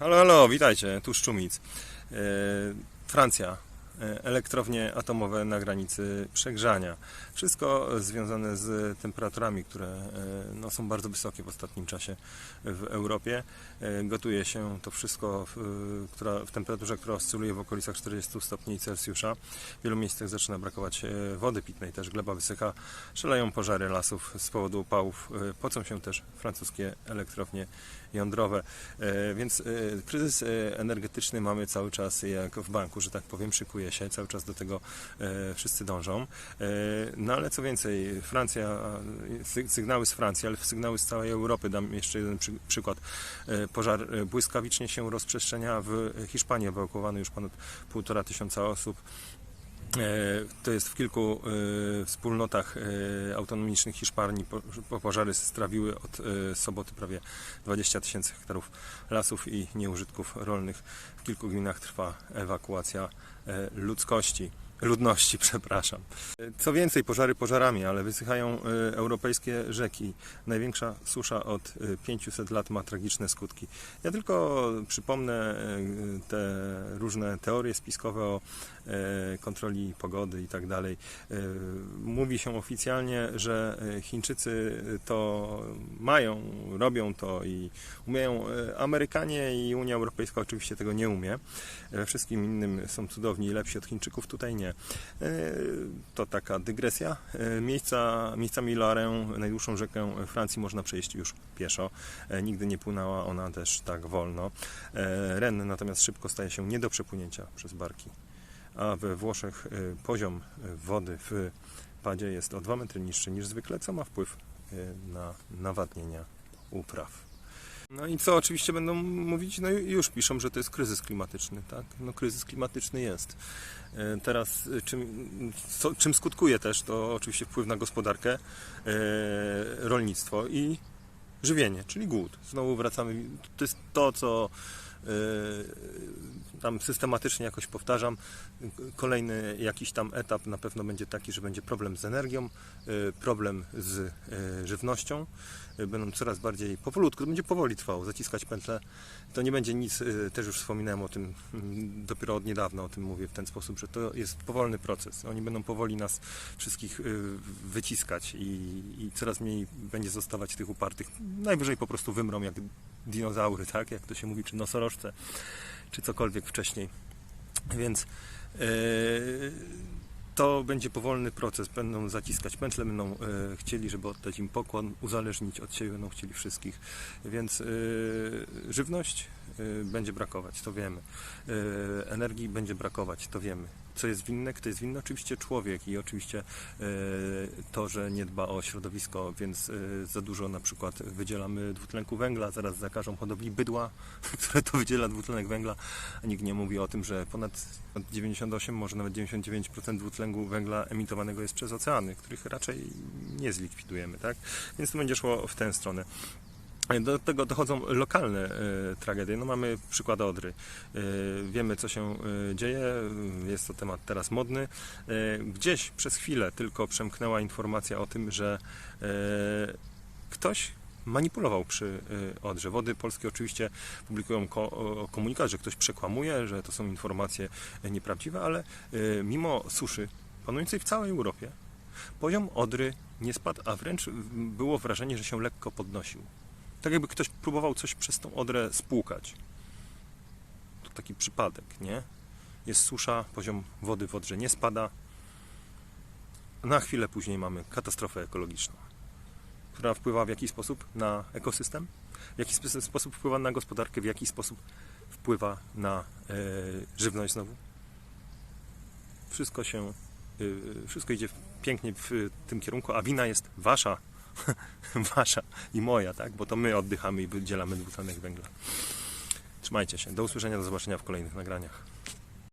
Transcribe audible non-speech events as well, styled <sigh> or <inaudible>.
Halo, halo, witajcie, tu Szczumic. E, Francja, elektrownie atomowe na granicy przegrzania. Wszystko związane z temperaturami, które e, no, są bardzo wysokie w ostatnim czasie w Europie. E, Gotuje się to wszystko w, e, która, w temperaturze, która oscyluje w okolicach 40 stopni Celsjusza. W wielu miejscach zaczyna brakować e, wody pitnej, też gleba wysycha, szaleją pożary lasów z powodu upałów, e, pocą się też francuskie elektrownie jądrowe. E, Więc e, kryzys e, energetyczny mamy cały czas jak w banku, że tak powiem, szykuje się, cały czas do tego e, wszyscy dążą. E, No ale co więcej, Francja, sy- sygnały z Francji, ale sygnały z całej Europy, dam jeszcze jeden przy, przykład. E, Pożar błyskawicznie się rozprzestrzenia w Hiszpanii, ewakuowano już ponad półtora tysiąca osób. E, To jest w kilku e, wspólnotach e, autonomicznych Hiszpanii. Po- po- Pożary strawiły od soboty prawie 20 tysięcy hektarów lasów i nieużytków rolnych. W kilku gminach trwa ewakuacja ludzkości. Ludności, <laughs> przepraszam. E, Co więcej, pożary pożarami, ale wysychają e, europejskie rzeki. Największa susza od e, 500 lat ma tragiczne skutki. Ja tylko przypomnę e, te różne teorie spiskowe o e, kontroli pogody i tak dalej. E, Mówi się oficjalnie, że e, Chińczycy to mają, robią to i umieją. E, Amerykanie i Unia Europejska oczywiście tego nie umie. We wszystkim innym są cudowni i lepsi od Chińczyków, tutaj nie. E, To taka dygresja. E, Miejsca, miejscami Loarę, najdłuższą rzekę Francji, można przejść już pieszo. E, Nigdy nie płynęła ona też tak wolno. Ren natomiast szybko staje się nie do przepłynięcia przez barki. A we Włoszech poziom wody w padzie jest o 2 metry niższy niż zwykle, co ma wpływ na nawadnienia upraw. No i co oczywiście będą mówić, no już piszą, że to jest kryzys klimatyczny, tak? No kryzys klimatyczny jest. E, Teraz e, czym, co, czym skutkuje też to oczywiście wpływ na gospodarkę, e, rolnictwo i żywienie, czyli głód. Znowu wracamy, to jest to, co tam systematycznie jakoś powtarzam. Kolejny jakiś tam etap na pewno będzie taki, że będzie problem z energią, e, problem z e, żywnością. Będą coraz bardziej powolutku, to będzie powoli trwało, zaciskać pętlę. To nie będzie nic, też już wspominałem o tym, mm, dopiero od niedawna o tym mówię w ten sposób, że to jest powolny proces. Oni będą powoli nas wszystkich wyciskać i, i coraz mniej będzie zostawać tych upartych. Najwyżej po prostu wymrą jak dinozaury, tak? Jak to się mówi, czy nosorożce, czy cokolwiek wcześniej. Więc e, to będzie powolny proces. Będą zaciskać pętle, będą e, chcieli, żeby oddać im pokłon, uzależnić od siebie, będą chcieli wszystkich. Więc e, żywność będzie brakować, to wiemy. E, energii będzie brakować, to wiemy. Co jest winne? Kto jest winny? Oczywiście człowiek i oczywiście e, to, że nie dba o środowisko, więc za dużo na przykład wydzielamy dwutlenku węgla, zaraz zakażą hodowli bydła, <laughs> które to wydziela dwutlenek węgla, a nikt nie mówi o tym, że ponad 98, może nawet 99% dwutlenku węgla emitowanego jest przez oceany, których raczej nie zlikwidujemy, tak? Więc to będzie szło w tę stronę. Do tego dochodzą lokalne e, tragedie. No mamy przykład Odry. E, wiemy, co się e, dzieje. Jest to temat teraz modny. Gdzieś przez chwilę tylko przemknęła informacja o tym, że ktoś manipulował przy Odrze. Wody Polskie oczywiście publikują komunikat, że ktoś przekłamuje, że to są informacje nieprawdziwe, ale mimo suszy panującej w całej Europie, poziom Odry nie spadł, a wręcz było wrażenie, że się lekko podnosił. Tak jakby ktoś próbował coś przez tą Odrę spłukać. To taki przypadek, nie? Jest susza, poziom wody w Odrze nie spada. Na chwilę później mamy katastrofę ekologiczną, która wpływa w jaki sposób na ekosystem, w jaki sp- sposób wpływa na gospodarkę, w jaki sposób wpływa na e, żywność znowu. Wszystko się, e, wszystko idzie pięknie w tym kierunku, a wina jest wasza, <laughs> <laughs> wasza i moja, tak? Bo to my oddychamy i wydzielamy dwutlenek węgla. Trzymajcie się. Do usłyszenia, do zobaczenia w kolejnych nagraniach.